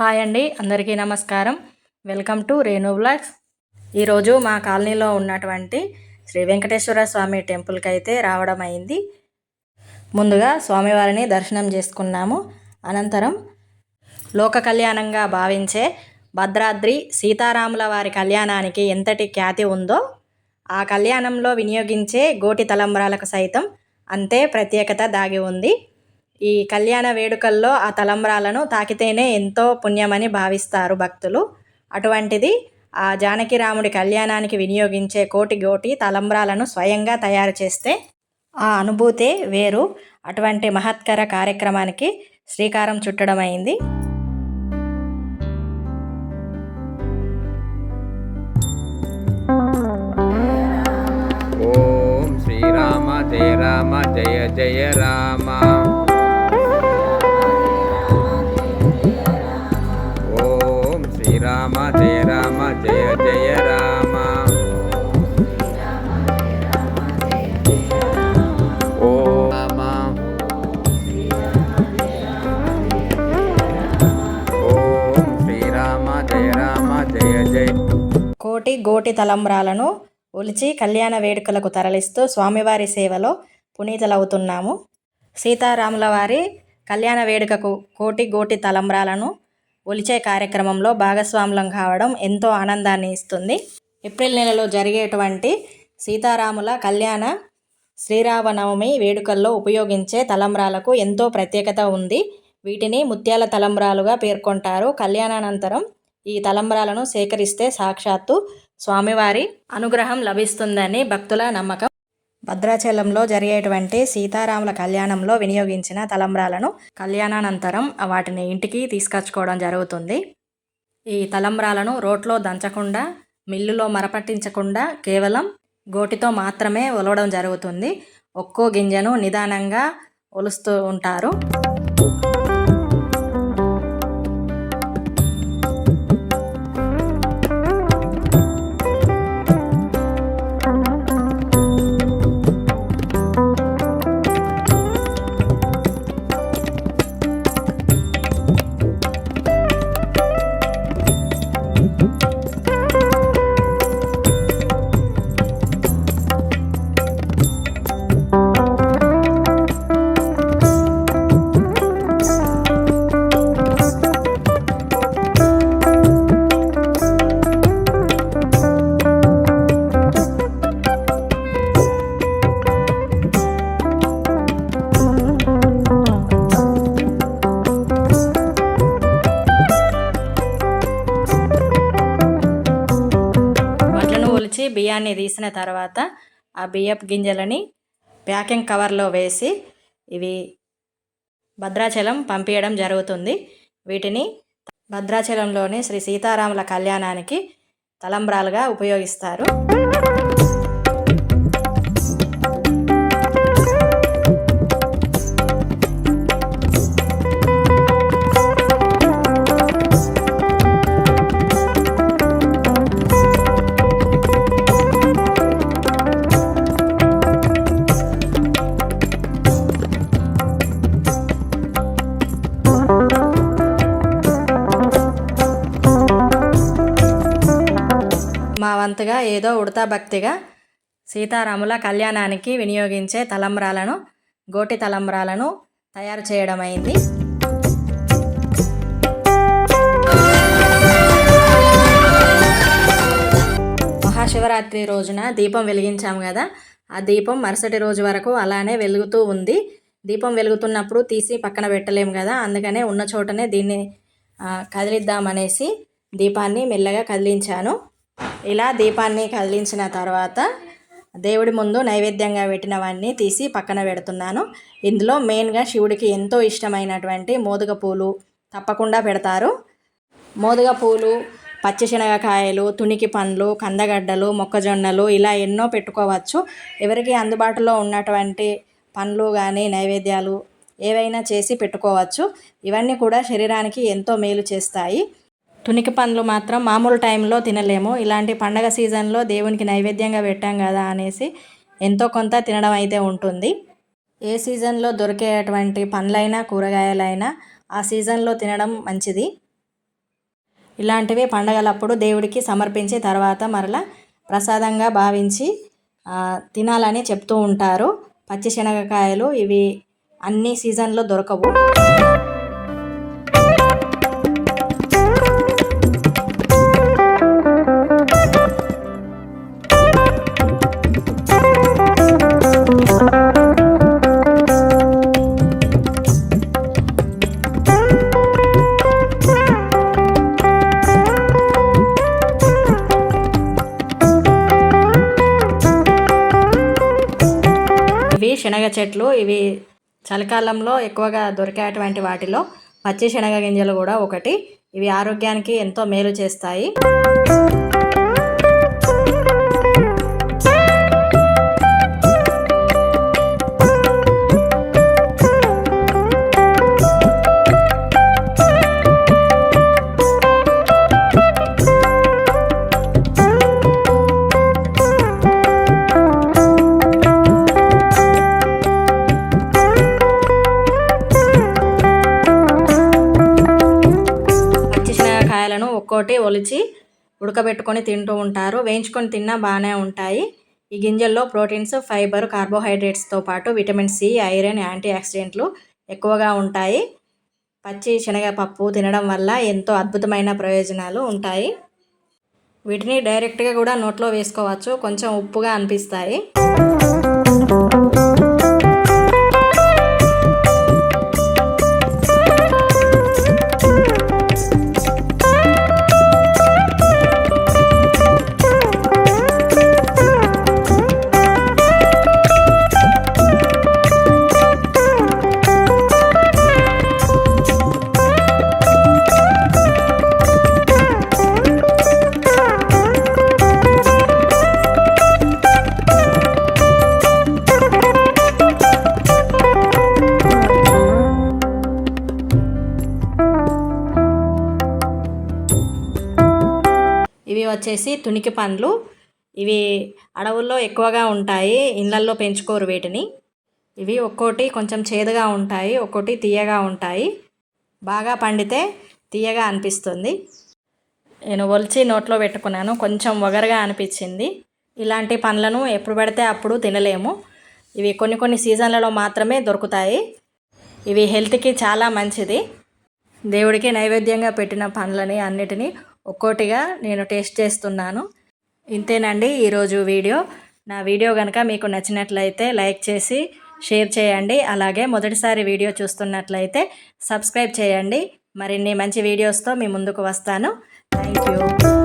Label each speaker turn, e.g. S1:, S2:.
S1: Hi అండి అందరికీ నమస్కారం. Welcome to Renu blogs. ఈరోజు మా కాలనీలో ఉన్నటువంటి శ్రీ వెంకటేశ్వర స్వామి టెంపుల్కి అయితే రావడం అయింది. ముందుగా స్వామివారిని దర్శనం చేసుకున్నాము. అనంతరం లోక కళ్యాణంగా భావించే భద్రాద్రి సీతారాముల వారి కళ్యాణానికి ఎంతటి ఖ్యాతి ఉందో ఆ కళ్యాణంలో వినియోగించే గోటి తలంబ్రాలకు సైతం అంతే ప్రత్యేకత దాగి ఉంది. ఈ కళ్యాణ వేడుకల్లో ఆ తలంబ్రాలను తాకితేనే ఎంతో పుణ్యమని భావిస్తారు భక్తులు. అటువంటిది ఆ జానకిరాముడి కళ్యాణానికి వినియోగించే కోటి గోటి తలంబ్రాలను స్వయంగా తయారు చేస్తే ఆ అనుభూతే వేరు. అటువంటి మహత్కర కార్యక్రమానికి శ్రీకారం చుట్టడం అయింది.
S2: ఓం శ్రీరామ జయ రామ జయ జయ రామ. శ్రీరామ జయ రామ జయ జయ రామ. రామ. ఓం శ్రీరామ జయ రామ జయ జయ.
S1: కోటి గోటి తలంబ్రాలను ఒలిచి కళ్యాణ వేడుకలకు తరలిస్తూ స్వామివారి సేవలో పునీతులవుతున్నాము. సీతారాముల వారి కళ్యాణ వేడుకకు కోటి గోటి తలంబ్రాలను ఒలిచే కార్యక్రమంలో భాగస్వాములం కావడం ఎంతో ఆనందాన్ని ఇస్తుంది. ఏప్రిల్ నెలలో జరిగేటువంటి సీతారాముల కళ్యాణ శ్రీరామనవమి వేడుకల్లో ఉపయోగించే తలంబ్రాలకు ఎంతో ప్రత్యేకత ఉంది. వీటిని ముత్యాల తలంబ్రాలుగా పేర్కొంటారు. కళ్యాణానంతరం ఈ తలంబ్రాలను సేకరిస్తే సాక్షాత్తు స్వామివారి అనుగ్రహం లభిస్తుందని భక్తుల నమ్మకం. భద్రాచలంలో జరిగేటువంటి సీతారాముల కళ్యాణంలో వినియోగించిన తలంబ్రాలను కళ్యాణానంతరం వాటిని ఇంటికి తీసుకొచ్చుకోవడం జరుగుతుంది. ఈ తలంబ్రాలను రోట్లో దంచకుండా మిల్లులో మరపట్టించకుండా కేవలం గోటితో మాత్రమే ఒలవడం జరుగుతుంది. ఒక్కో గింజను నిదానంగా ఒలుస్తూ ఉంటారు. బియ్యాన్ని తీసిన తర్వాత ఆ బియ్యపు గింజలని ప్యాకింగ్ కవర్లో వేసి ఇవి భద్రాచలం పంపించడం జరుగుతుంది. వీటిని భద్రాచలంలోని శ్రీ సీతారాముల కళ్యాణానికి తలంబ్రాలుగా ఉపయోగిస్తారు. మా వంతుగా ఏదో ఉడతా భక్తిగా సీతారాముల కళ్యాణానికి వినియోగించే తలంబ్రాలను గోటి తలంబ్రాలను తయారు చేయడం అయింది మహాశివరాత్రి రోజున దీపం వెలిగించాము కదా. ఆ దీపం మరుసటి రోజు వరకు అలానే వెలుగుతూ ఉంది. దీపం వెలుగుతున్నప్పుడు తీసి పక్కన పెట్టలేము కదా. అందుకనే ఉన్న చోటనే దీన్ని కదిలిద్దామనేసి దీపాన్ని మెల్లగా కదిలించాను. ఇలా దీపాన్ని కదిలించిన తర్వాత దేవుడి ముందు నైవేద్యంగా పెట్టినవన్నీ తీసి పక్కన పెడుతున్నాను. ఇందులో మెయిన్గా శివుడికి ఎంతో ఇష్టమైనటువంటి మోదుగ పూలు తప్పకుండా పెడతారు. మోదుగ పూలు పచ్చిశనగకాయలు తునికి పండ్లు కందగడ్డలు మొక్కజొన్నలు ఇలా ఎన్నో పెట్టుకోవచ్చు. ఎవరికి అందుబాటులో ఉన్నటువంటి పండ్లు కానీ నైవేద్యాలు ఏవైనా చేసి పెట్టుకోవచ్చు. ఇవన్నీ కూడా శరీరానికి ఎంతో మేలు చేస్తాయి. తునికి పండ్లు మాత్రం మామూలు టైంలో తినలేము. ఇలాంటి పండగ సీజన్లో దేవునికి నైవేద్యంగా పెట్టాం కదా అనేసి ఎంతో కొంత తినడం అయితే ఉంటుంది. ఏ సీజన్లో దొరికేటువంటి పండ్లైనా కూరగాయలైనా ఆ సీజన్లో తినడం మంచిది. ఇలాంటివి పండగలప్పుడు దేవుడికి సమర్పించి తర్వాత మరలా ప్రసాదంగా భావించి తినాలని చెప్తూ ఉంటారు. పచ్చి శనగకాయలు ఇవి అన్ని సీజన్లో దొరకవు. ఇవి శనగ చెట్లు ఇవి చలికాలంలో ఎక్కువగా దొరికేటువంటి వాటిలో పచ్చి శనగ గింజలు కూడా ఒకటి. ఇవి ఆరోగ్యానికి ఎంతో మేలు చేస్తాయి. శనగకాయలను ఒలిచి ఉడకబెట్టుకొని తింటూ ఉంటారు. వేయించుకొని తిన్నా బాగానే ఉంటాయి. ఈ గింజల్లో ప్రోటీన్స్ ఫైబర్ కార్బోహైడ్రేట్స్తో పాటు విటమిన్ సి ఐరన్ యాంటీ ఆక్సిడెంట్లు ఎక్కువగా ఉంటాయి. పచ్చి శనగపప్పు తినడం వల్ల ఎంతో అద్భుతమైన ప్రయోజనాలు ఉంటాయి. వీటిని డైరెక్ట్గా కూడా నోట్లో వేసుకోవచ్చు. కొంచెం ఉప్పుగా అనిపిస్తాయి. వచ్చేసి తునికి పండ్లు. ఇవి అడవుల్లో ఎక్కువగా ఉంటాయి. ఇళ్ళల్లో పెంచుకోరు వీటిని. ఇవి ఒక్కోటి కొంచెం చేదుగా ఉంటాయి ఒక్కోటి తీయగా ఉంటాయి. బాగా పండితే తీయగా అనిపిస్తుంది. నేను ఒలిచి నోట్లో పెట్టుకున్నాను. కొంచెం వగరగా అనిపించింది. ఇలాంటి పండ్లను ఎప్పుడు పడితే అప్పుడు తినలేము. ఇవి కొన్ని కొన్ని సీజన్లలో మాత్రమే దొరుకుతాయి. ఇవి హెల్త్కి చాలా మంచిది. దేవుడికి నైవేద్యంగా పెట్టిన పండ్లని అన్నిటినీ ఒక్కోటిగా నేను టేస్ట్ చేస్తున్నాను. ఇంతేనండి ఈరోజు వీడియో. నా వీడియో కనుక మీకు నచ్చినట్లయితే లైక్ చేసి షేర్ చేయండి. అలాగే మొదటిసారి వీడియో చూస్తున్నట్లయితే సబ్స్క్రైబ్ చేయండి. మరిన్ని మంచి వీడియోస్తో మీ ముందుకు వస్తాను. Thank you.